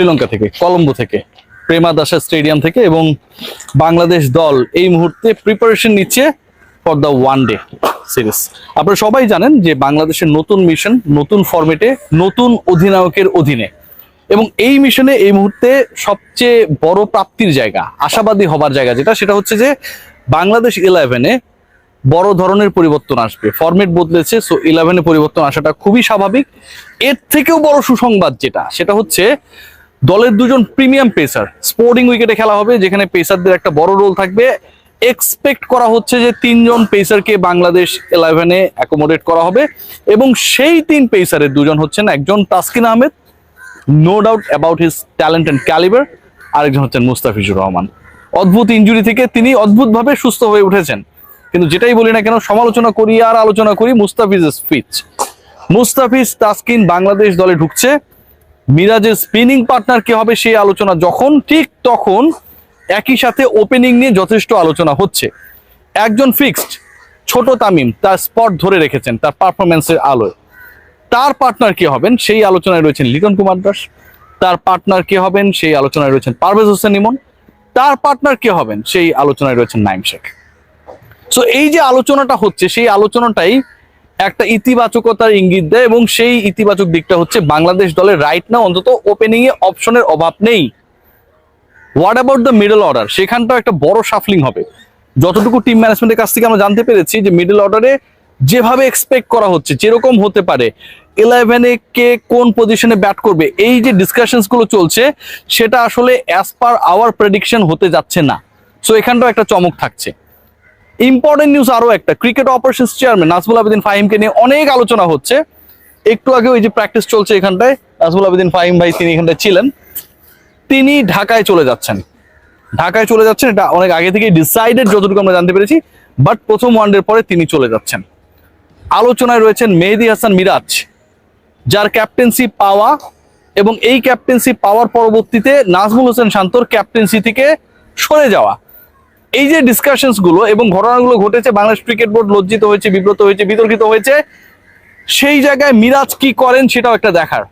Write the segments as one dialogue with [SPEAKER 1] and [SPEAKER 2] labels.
[SPEAKER 1] শ্রীলঙ্কা থেকে, কলম্বো থেকে, প্রেমা দাসা স্টেডিয়াম থেকে এবং বাংলাদেশ দল এই মুহূর্তে প্রিপারেশন নিচ্ছে for the one day series আপনারা সবাই জানেন যে বাংলাদেশের নতুন মিশন নতুন ফরম্যাটে নতুন অধিনায়কের অধীনে এবং এই মিশনে এই মুহূর্তে সবচেয়ে বড় প্রাপ্তির জায়গা, আশাবাদী হবার জায়গা যেটা, সেটা হচ্ছে যে বাংলাদেশ ইলেভেনে বড় ধরনের পরিবর্তন আসবে। ফরম্যাট বদলেছে সো ইলেভেনে পরিবর্তন আসাটা খুবই স্বাভাবিক। এর থেকেও বড় সুসংবাদ যেটা, সেটা হচ্ছে দলের দুজন প্রিমিয়াম পেসার। স্পোর্টিং উইকেটে খেলা হবে, যেখানে পেসারদের একটা বড় রোল থাকবে। এক্সপেক্ট করা হচ্ছে যে তিনজন পেসারকে বাংলাদেশ ইলেভেনে অ্যাকোমোডেট করা হবে এবং সেই তিন পেসারের দুজন হচ্ছেন একজন Taskin Ahmed no doubt about his talent and calibre আরেকজন হচ্ছেন মুস্তাফিজুর রহমান। অদ্ভুত ইঞ্জুরি থেকে তিনি অদ্ভুতভাবে সুস্থ হয়ে উঠেছেন। কিন্তু যেটাই বলি না কেন, সমালোচনা করি আর আলোচনা করি মুস্তাফিজ ফিচ মুস্তাফিজ তাসকিন বাংলাদেশ দলে ঢুকছে। মিরাজের স্পিনিং পার্টনার কে হবে সেই আলোচনা যখন, ঠিক তখন একই সাথে ওপেনিং নিয়ে যথেষ্ট আলোচনা হচ্ছে। একজন ফিক্সড ছোট তামিম, তার স্পট ধরে রেখেছেন, তার পারফরমেন্সের আলোয়। তার পার্টনার কে হবেন সেই আলোচনায় রয়েছেন লিটন কুমার দাস। তার পার্টনার কে হবেন সেই আলোচনায় রয়েছেন পারভেজ হোসেন ইমন। তার পার্টনার কে হবেন সেই আলোচনায় রয়েছেন নাইম শেখ। সো এই যে আলোচনাটা হচ্ছে, সেই আলোচনাটাই একটা ইতিবাচকতার ইঙ্গিত দেয় এবং সেই ইতিবাচক দিকটা হচ্ছে বাংলাদেশ দলের রাইট না অন্তত ওপেনিং এ অপশনের অভাব নেই। What about the middle order সেখানটাও একটা বড় সাফলিং হবে। যতটুকু টিম ম্যানেজমেন্টের কাছ থেকে আমরা জানতে পেরেছি যে মিডল অর্ডারে যেভাবে এক্সপেক্ট করা হচ্ছে, যেরকম হতে পারে ইলেভেনে কে কোন পজিশনে ব্যাট করবে, এই যে ডিসকাশনসগুলো চলছে, সেটা আসলে অ্যাজ পার আওয়ার প্রেডিকশন হতে যাচ্ছে না। সো এখানটাও একটা চমক থাকছে। ইম্পর্টেন্ট নিউজ আরও একটা। Cricket operations chairman Nazmul Abedin ফাহিমকে নিয়ে অনেক আলোচনা হচ্ছে। একটু আগে ওই যে প্র্যাকটিস চলছে এখানটায়, নাজমুল আবেদিন ফাহিম ভাই তিনি এখানটায় ছিলেন। তিনি ঢাকায় চলে যাচ্ছেন। ঢাকায় চলে যাচ্ছেন, এটা অনেক আগে থেকে ডিসাইডেড যতটুকু আমরা জানতে পেরেছি বাট প্রথম ওয়ানডের পরে তিনি চলে যাচ্ছেন। আলোচনায় রয়েছেন মেহেদি হাসান মিরাজ, যার ক্যাপ্টেন্সি পাওয়া এবং এই ক্যাপ্টেন্সি পাওয়ার পরবর্তীতে নাজমুল হোসেন শান্তর ক্যাপ্টেন্সি থেকে সরে যাওয়া। এই যে ডিসকাশনসগুলো এবং ঘটনাগুলো ঘটেছে, বাংলাদেশ ক্রিকেট বোর্ড লজ্জিত হয়েছে, বিব্রত হয়েছে, বিতর্কিত হয়েছে, সেই জায়গায় মিরাজ কি করেন সেটাও একটা দেখার।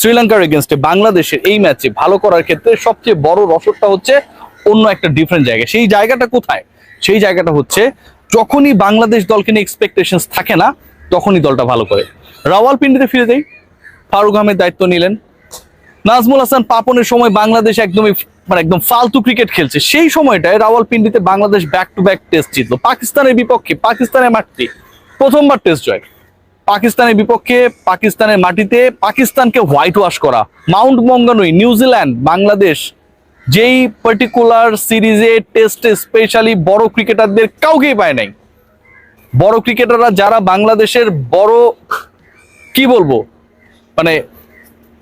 [SPEAKER 1] শ্রীলঙ্কার এগেনস্টে বাংলাদেশের এই ম্যাচে ভালো করার ক্ষেত্রে সবচেয়ে বড় রসদটা হচ্ছে অন্য একটা ডিফারেন্ট জায়গা। সেই জায়গাটা কোথায়? সেই জায়গাটা হচ্ছে যখনই বাংলাদেশ দলকে নিয়ে এক্সপেকটেশন থাকে না, তখনই দলটা ভালো করে। রাওয়ালপিন্ডিতে ফিরে যাই। ফারুক আহমেদ দায়িত্ব নিলেন। নাজমুল হাসান পাপনের সময় বাংলাদেশ একদমই মানে একদম ফালতু ক্রিকেট খেলছে। সেই সময়টায় রাওয়ালপিন্ডিতে Bangladesh back to back test জিতলো। পাকিস্তানের বিপক্ষে, পাকিস্তানের মাটি প্রথমবার টেস্ট জয়। পাকিস্তানের বিপক্ষে, পাকিস্তানের মাটিতে পাকিস্তানকে হোয়াইট ওয়াশ করা। Mount Maunganui New Zealand Bangladesh যেই পার্টিকুলার সিরিজে টেস্টে স্পেশালি বড় ক্রিকেটারদের কাউকেই পায় নাই। বড় ক্রিকেটাররা যারা বাংলাদেশের বড়, কি বলব? মানে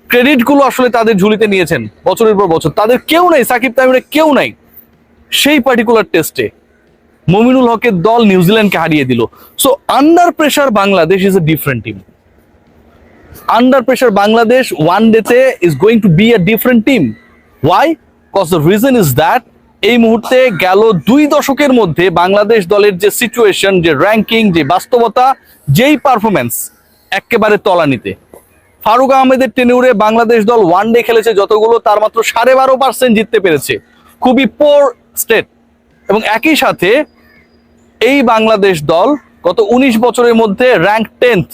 [SPEAKER 1] ক্রেডিটগুলো আসলে তাদের ঝুলিতে নিয়েছেন বছরের পর বছর। তাদের কেউ নাই, সাকিব তামিমের কেউ নাই সেই পার্টিকুলার টেস্টে মমিনুল হকের দল নিউজিল্যান্ডকে হারিয়ে দিল। So under pressure Bangladesh is a different team under pressure Bangladesh one ডেতে is going to be a different team why cause the reason is that এই মুহূর্তে গেল দুই দশকের মধ্যে বাংলাদেশ দলের যে সিচুয়েশন যে র্যাঙ্কিং যে বাস্তবতা, যেই পারফরমেন্স একেবারে তলানিতে। ফারুক আহমেদের টেনিউরে বাংলাদেশ দল ওয়ান ডে খেলেছে যতগুলো, তার মাত্র সাড়ে বারো পার্সেন্ট জিততে পেরেছে। খুবই পোর স্টেট এবং একই সাথে এই বাংলাদেশ দল গত উনিশ বছরের মধ্যে র্যাঙ্ক টেন্থ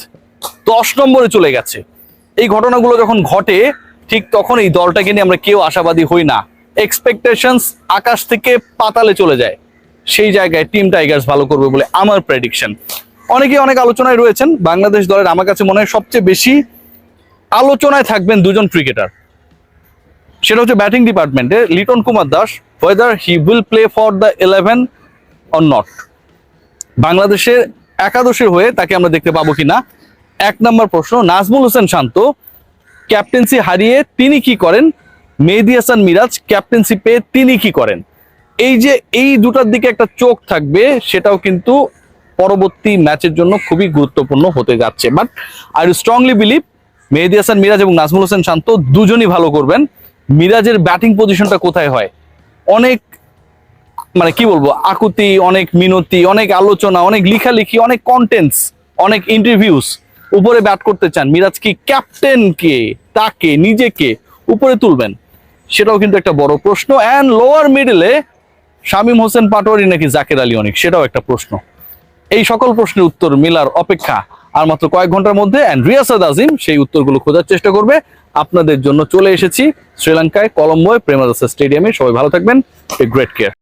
[SPEAKER 1] দশ নম্বরে চলে গেছে। এই ঘটনাগুলো যখন ঘটে, ঠিক তখন এই দলটাকে নিয়ে আমরা কেউ আশাবাদী হই না। এক্সপেকটেশনস আকাশ থেকে পাতালে চলে যায়। সেই জায়গায় টিম টাইগার্স ভালো করবে বলে আমার প্রেডিকশন অনেকে অনেক আলোচনায় রয়েছেন। বাংলাদেশ দলের আমার কাছে মনে হয় সবচেয়ে বেশি আলোচনায় থাকবেন দুজন ক্রিকেটার। সেটা হচ্ছে ব্যাটিং ডিপার্টমেন্টে Liton Kumar Das whether he will play for the eleven or not বাংলাদেশের একাদশের হয়ে তাকে আমরা দেখতে পাবো কিনা? এক নম্বর প্রশ্ন, নাজমুল হোসেন শান্ত ক্যাপ্টেন্সি হারিয়ে তিনি কি করেন? মেহেদি হাসান মিরাজ ক্যাপ্টেন্সি পেয়ে তিনি কি করেন? এই যে এই দুটার দিকে একটা চোখ থাকবে, সেটাও কিন্তু পরবর্তী ম্যাচের জন্য খুবই গুরুত্বপূর্ণ হতে যাচ্ছে। But I strongly believe Mehedi Hasan, Miraz এবং নাজমুল হোসেন শান্ত দুজনই ভালো করবেন। মিরাজের ব্যাটিং পজিশনটা কোথায় হয়? অনেক মানে কি বলব, আকুতি, অনেক মিনতি, অনেক আলোচনা, অনেক লিখালিখি, অনেক কন্টেন্টস অনেক ইন্টারভিউস উপরে ব্যাট করতে চান। মিরাজ কি ক্যাপ্টেন কে, তাকে, নিজেকে উপরে তুলবেন? সেটাও কিন্তু একটা বড় প্রশ্ন। অ্যান্ড লোয়ার মিডলে শামীম হোসেন পাটোয়ারি নাকি জাকের আলী অনেক? সেটাও একটা প্রশ্ন। এই সকল প্রশ্নের উত্তর মিলার অপেক্ষা আর মাত্র কয়েক ঘণ্টার মধ্যে অ্যান্ড রিয়াসাদ আজিম সেই উত্তরগুলো খোঁজার চেষ্টা করবে। আপনাদের জন্য চলে এসেছি শ্রীলঙ্কায় কলম্বোয় প্রেমাদাসা স্টেডিয়ামে। সবাই ভালো থাকবেন। A great care.